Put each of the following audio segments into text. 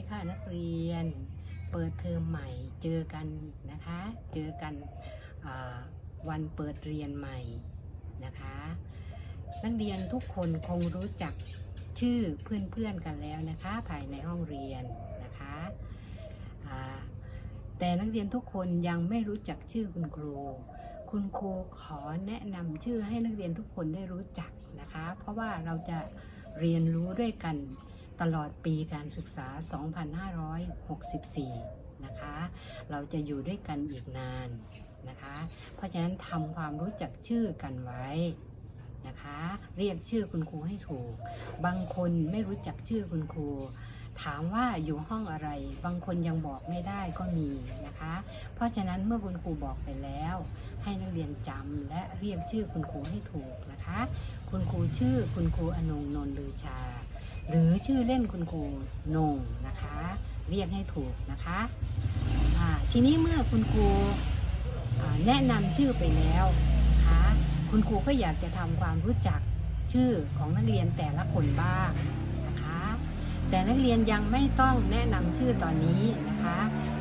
ดีค่ะนักเรียน เปิดเทอมใหม่เจอกันนะคะ เจอกันวันเปิดเรียนใหม่นะคะ นักเรียนทุกคนคงรู้จักชื่อเพื่อนๆกันแล้วนะคะ ภายในห้องเรียนนะคะแต่นักเรียนทุกคนยังไม่รู้จักชื่อคุณครู คุณครูขอแนะนำชื่อให้นักเรียนทุกคนได้รู้จักนะคะ เพราะว่าเราจะเรียนรู้ด้วยกัน ตลอดปีการศึกษา 2564 นะคะ เราจะอยู่ด้วยกันอีกนานนะคะ เพราะฉะนั้นทำความรู้จักชื่อกันไว้นะคะ เรียกชื่อคุณครูให้ถูก บางคนไม่รู้จักชื่อคุณครู ถามว่าอยู่ห้องอะไร บางคนยังบอกไม่ได้ก็มีนะคะ เพราะฉะนั้นเมื่อคุณครูบอกไปแล้ว ให้นักเรียนจำและเรียกชื่อคุณครูให้ถูกนะคะ คุณครูชื่อคุณครูอนงนนท์ลือชา หรือชื่อเล่นคุณครูนงนะคะ เรียกให้ถูกนะคะทีนี้เมื่อคุณครูแนะนำชื่อไปแล้วนะคะคุณครูก็อยากจะทำความรู้จักชื่อของนักเรียนแต่ละคนบ้างนะคะ แต่นักเรียนยังไม่ต้องแนะนำชื่อตอนนี้นะคะ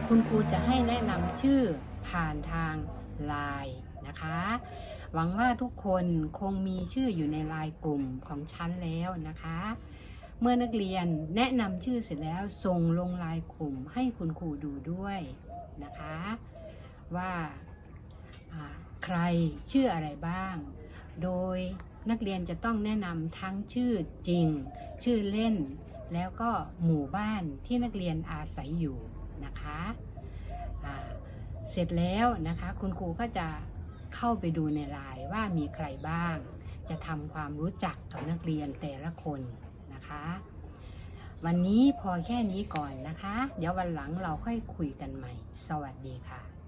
คุณครูจะให้แนะนำชื่อผ่านทางไลน์นะคะ หวังว่าทุกคนคงมีชื่ออยู่ในไลน์กลุ่มของชั้นแล้วนะคะ เมื่อนักเรียนแนะนำชื่อเสร็จแล้วส่งลงลน์กลุ่มให้คุณครูดูด้วยนะคะ ว่าใครชื่ออะไรบ้าง โดยนักเรียนจะต้องแนะนำทั้งชื่อจริง ชื่อเล่น แล้วก็หมู่บ้านที่นักเรียนอาศัยอยู่นะคะเสร็จแล้วนะคะ คุณครูก็จะเข้าไปดูในไลน์ว่ามีใครบ้าง จะทำความรู้จักกับนักเรียนแต่ละคน นะคะ วันนี้พอแค่นี้ก่อนนะคะ เดี๋ยววันหลังเราค่อยคุยกันใหม่ สวัสดีค่ะ